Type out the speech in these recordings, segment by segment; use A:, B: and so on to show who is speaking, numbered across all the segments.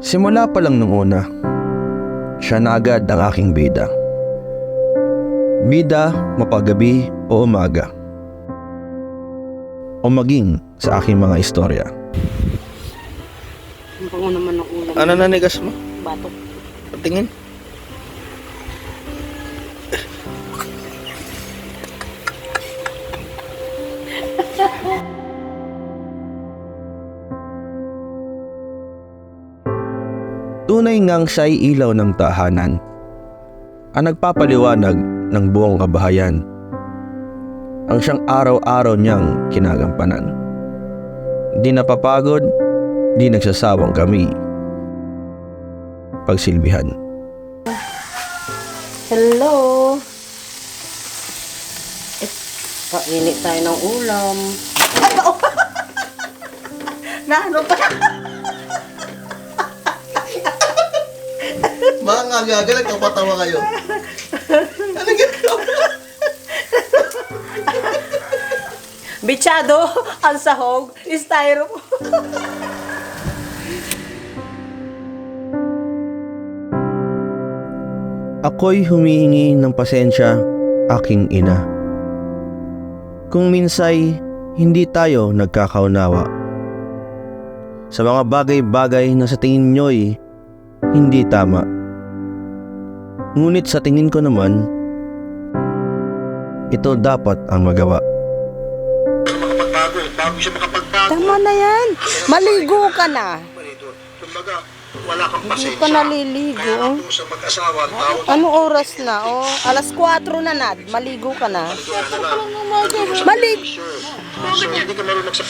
A: Simula pa lang nung una, siya na agad ang aking bida. Bida mapagabi o umaga. O maging sa aking mga istorya.
B: Ang bango naman ng ulam.
A: Ano nanigas mo?
B: Batok.
A: Tingin. Tunay ngang siya'y ilaw ng tahanan. Ang nagpapaliwanag ng buong kabahayan. Ang siyang araw-araw niyang kinagampanan. Di napapagod, di nagsasawang kami pagsilbihan.
B: Hello! Eh, painit tayo ng ulam. na ano pa?
A: Mga gaga, nagkapatawa kayo. Ano ginagawa?
B: Bichado, ang sahog, styrofoam.
A: Ako'y humihingi ng pasensya, aking ina. Kung minsay hindi tayo nagkakaunawa. Sa mga bagay-bagay na sa tingin nyo'y hindi tama. Ngunit sa tingin ko naman, ito dapat ang magawa.
B: Tama na yan. Maligo ka na.
C: Kumbaga, wala kang
B: Hindi
C: pasensya.
B: ka naliligo.
C: Kaya sa mag-asawa, tawag
B: Anong oras na? Oh, alas 4 na nad. Maligo ka na. Malig
C: hindi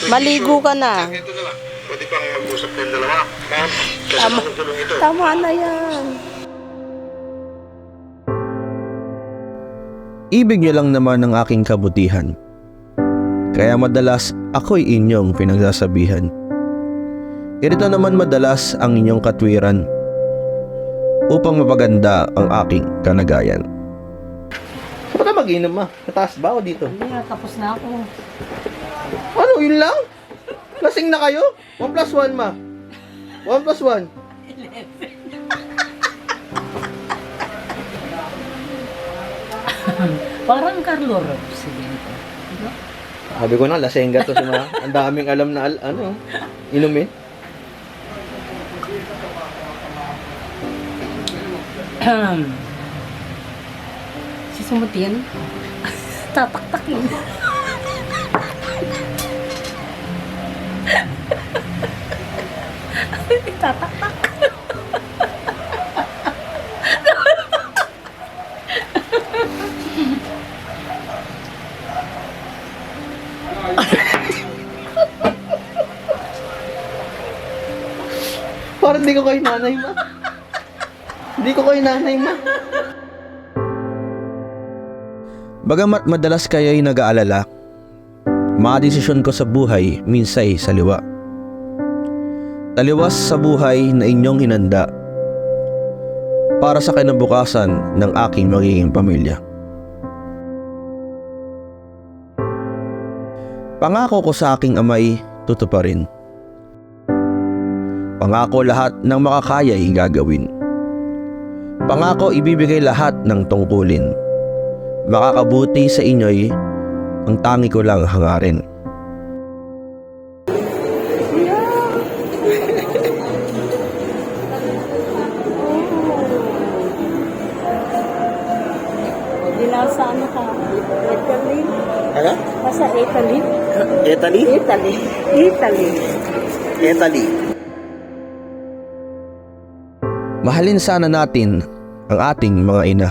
B: Maligo ka na.
C: Ito na lang. Pwede pang mag-usap kayong dalawa. Ma'am, kasi
B: Tama. Tama na yan.
A: Ibig niyo lang naman ang aking kabutihan. Kaya madalas ako'y inyong pinagsasabihan. Ganito naman madalas ang inyong katwiran upang mapaganda ang aking kanagayan. Saan ka mag-inom ma? Kataas ba o dito?
B: Hindi, tapos na ako.
A: Ano, yun lang? Lasing na kayo? 1 plus 1 ma. 1 plus 1.
B: Parang Carlo Robs.
A: Sabi ko na, lasing to si ma. Ang daming alam na al- ano, inumin.
B: si Sumutin. Tataktakin. Tataktak.
A: Parang di ko kay nanay ma. Hindi ko kay nanay ma. Bagamat madalas kayo'y nag-aalala, mga desisyon ko sa buhay minsay saliwa. Taliwas sa buhay na inyong hinanda para sa kinabukasan ng aking magiging pamilya. Pangako ko sa aking amay, tutuparin. Pangako lahat ng makakaya'y gagawin. Pangako ibibigay lahat ng tungkulin. Makakabuti sa inyo'y ang tangi ko lang hangarin.
B: Hindi na sa ano ka? Italy?
A: Ano?
B: Nasa Italy?
A: Italy?
B: Italy. Italy.
A: Italy. Mahalin sana natin ang ating mga ina.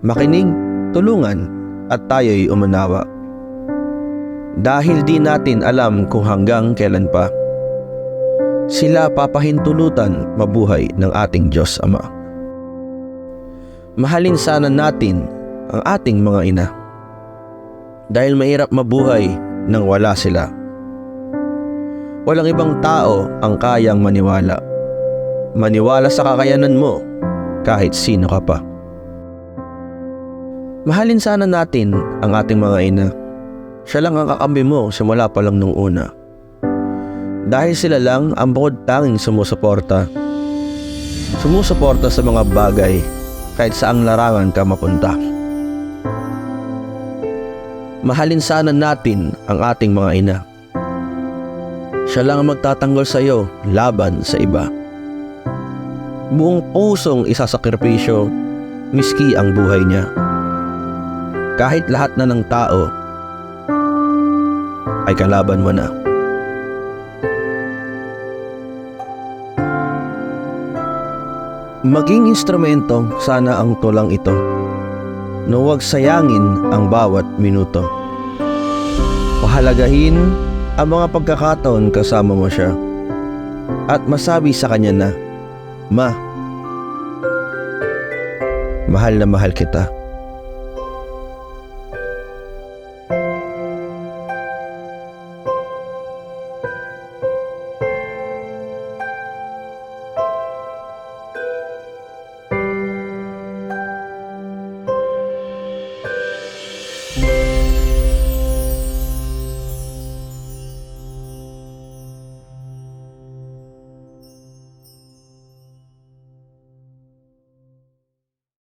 A: Makinig, tulungan, at tayo'y umanawa. Dahil di natin alam kung hanggang kailan pa, sila papahintulutan mabuhay ng ating Diyos Ama. Mahalin sana natin ang ating mga ina. Dahil mahirap mabuhay nang wala sila. Walang ibang tao ang kayang maniwala. Maniwala sa kakayanan mo kahit sino ka pa. Mahalin sana natin ang ating mga ina. Siya lang ang kakambi mo simula pa lang nung una. Dahil sila lang ang bukod tanging sumusuporta. Sumusuporta sa mga bagay kahit saang larangan ka mapunta. Mahalin sana natin ang ating mga ina. Siya lang ang magtatanggol sa iyo laban sa iba. Buong pusong isasakripisyo miski ang buhay niya. Kahit lahat na ng tao ay kalaban mo na. Maging instrumento sana ang tulang ito na huwag sayangin ang bawat minuto. Pahalagahin ang mga pagkakataon kasama mo siya at masabi sa kanya na, Ma, mahal na mahal kita.